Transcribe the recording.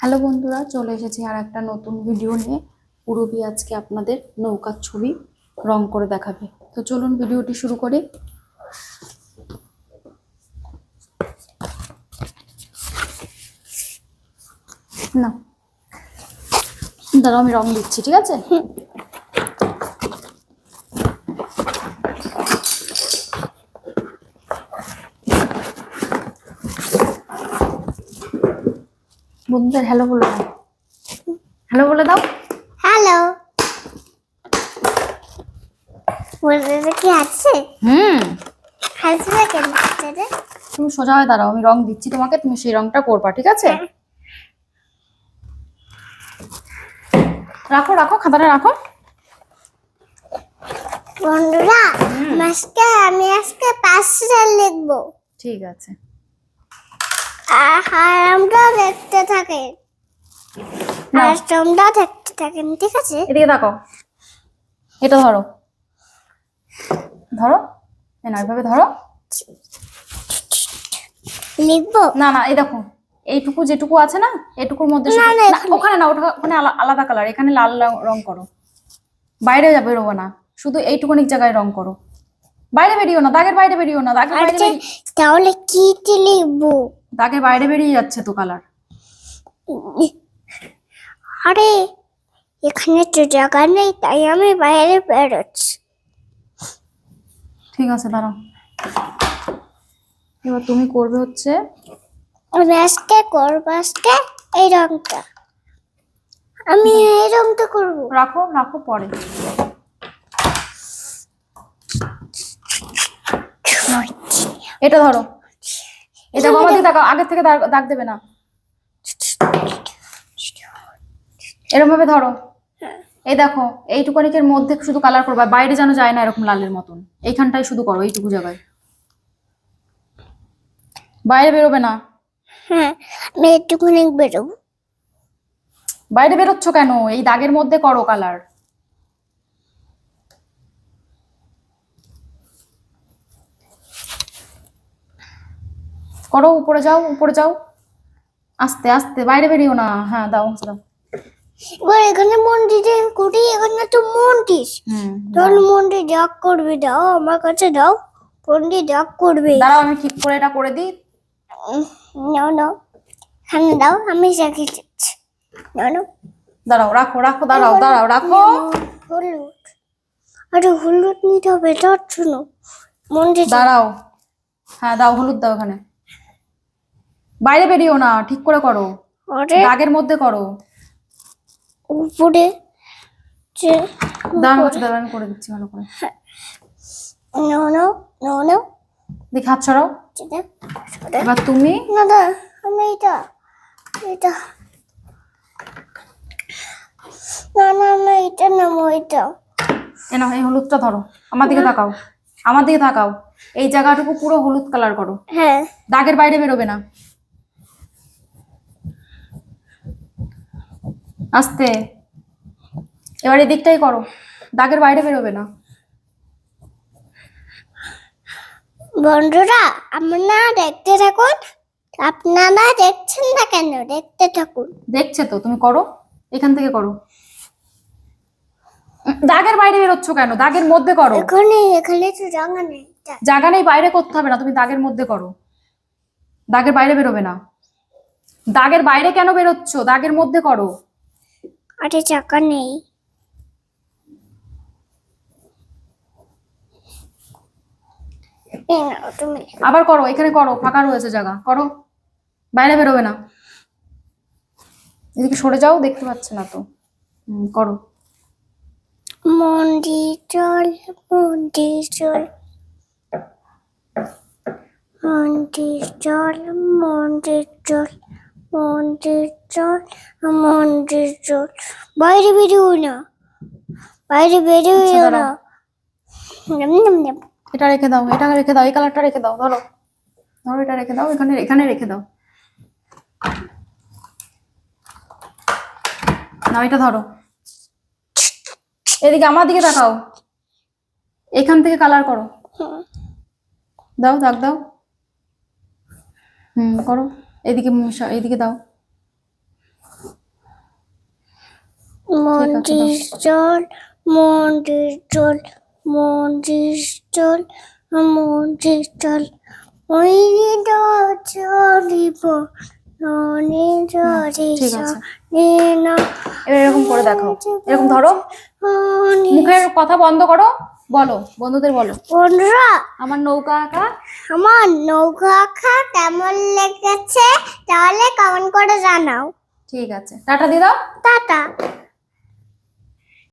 Hello বন্ধুরা, চলে এসেছি আর একটা নতুন ভিডিও নিয়ে। পুরবি আজকে আপনাদের নৌকার ছবি রং করে দেখাবে। তো চলুন ভিডিওটি শুরু করি। না। দাঁড়াও, আমি রং দিচ্ছি, ঠিক আছে? বন্ধুদের হ্যালো বলে দাও। হ্যালো বলে দাও। হ্যালো বলতে কি আছে? হুম। হাসবে কেন বাচ্চারা তুমি সোজা হয়ে দাঁড়াও আমি রং দিচ্ছি তোমাকে তুমি সেই রংটা করবা ঠিক আছে? রাখো রাখো খাতাটা রাখো। বন্ধুরা আজকে আমি আজকে পাঁচটা লিখব। ঠিক আছে। হারামটা দেখতে থাকে। তোমরা দেখতে থাকেন ঠিক আছে? এদিকে তাকাও এটা ধরো। ধরো? না এভাবে ধরো। লিখব? না না এই দেখো। এইটুকু যেটুকু আছে না এটুকুর মধ্যে। ওখানে না ওটা ওখানে আলা- আলাদা কালার এখানে লাল রং- করো। বাইরে যাবে বেরোবো না। শুধু এইটুকুনি জায়গায় রং করো। বাইরে বেরিও না দাগের বাইরে বেরিও না দাগের বাইরে তাহলে কি লিখব? দাগের বাইরে বেরিয়ে যাচ্ছে তো কালার। আরে এখানে তো জায়গা নেই তাই আমি বাইরে বেরোচ্ছি। ঠিক আছে দাঁড়াও। এবার তুমি করবে হচ্ছে আমি আজকে করব আজকে এই রংটা। আমি এই রংটা করব। রাখো রাখো পরে। এটা ধরো। এটা বাবা দিয়ে তাকাও আগের থেকে দাগ দাগ দেবে না। এরকম ভাবে ধরো এই দেখো এইটুকানিকের মধ্যে শুধু কালার করবা বাইরে যেন যায় না এরকম লালের মতন। এইখানটাই শুধু করো এইটুকু জায়গায়। বাইরে বেরোবে না। হ্যাঁ আমি একটুখানি বেরোবো। বাইরে বেরোচ্ছ কেন? এই দাগের মধ্যে করো কালার করো উপরে যাও উপরে যাও। আস্তে আস্তে বাইরে বেরিও না। হ্যাঁ দাও দাও। এবার এখানে মন্দিরে করি এখানে তো মন্দির। তাহলে মন্দির ডাক করবে দাও আমার কাছে দাও। মন্দির ডাক করবে। দাঁড়াও আমি ঠিক করে এটা করে দিই। নাও নাও। এখানে দাও আমি শিখে দিচ্ছি নাও নাও। দাঁড়াও রাখো রাখো দাঁড়াও দাঁড়াও রাখো। হলুদ। আরে হলুদ নিতে হবে তার জন্য মন্দির দাঁড়াও। হ্যাঁ দাও হলুদ দাও এখানে। বাইরে বেরিও না ঠিক করে করো। আরে। দাগের মধ্যে করো। উপরে যে দাঁড়ানো হচ্ছে দাঁড়ানো করে দিচ্ছি ভালো করে। নাও নাও নাও নাও। দেখি হাত ছড়াও এবার তুমি? না দা আমি এটা এটা না না না এটা নামো এটা এ নাও এই হলুদটা ধরো। আমার দিকে তাকাও। আমার দিকে তাকাও। এই জায়গাটুকু পুরো হলুদ কালার করো। হ্যাঁ। দাগের বাইরে বেরোবে না। আস্তে। এবার এই দিকটাই করো। দাগের বাইরে বেরোবে না। বন্ধুরা আপনারা দেখতে থাকুন। আপনারা দেখছেন না কেন? দেখতে থাকুন। দেখছে তো তুমি করো। এখান থেকে করো। দাগের বাইরে বেরোচ্ছ কেন? দাগের মধ্যে করো। এখানে এখানে তো জায়গা নেই। জায়গা নেই বাইরে করতে হবে না। তুমি দাগের মধ্যে করো। দাগের বাইরে বেরোবে না। দাগের বাইরে কেন বেরোচ্ছ? দাগের মধ্যে করো। আরে চাকা নেই। আবার করো এখানে করো ফাঁকা রয়েছে জায়গা করো। বাইরে বেরোবে না। এদিকে সরে যাও দেখতে পাচ্ছে না তো। করো। মন্দির চল মন্দির চল মন্দির চল মন্দির চল মন্দির চল মন্দির চল বাইরে বেরিও না। বাইরে বেরিও আচ্ছা, না। এটা রেখে দাও এটা রেখে দাও এই কালারটা রেখে দাও ধরো। ধরো এটা রেখে দাও এখানে এখানে রেখে দাও। না এটা ধরো। এদিকে আমার দিকে তাকাও। এখান থেকে কালার করো। দাও দাগ দাও। হুম করো। এদিকে এদিকে দাও। মন্দির চল মন্দির চল মন্দির চল মন্দির চল ওই চলিব এবার এরকম করে দেখাও। এরকম ধরো। মুখের কথা বন্ধ করো। বলো বন্ধুদের বলো। বন্ধুরা আমার নৌকা আঁকা আমার নৌকা খা কেমন লেগেছে তাহলে কমেন্ট করে জানাও। ঠিক আছে। টাটা দিয়ে দাও। টাটা।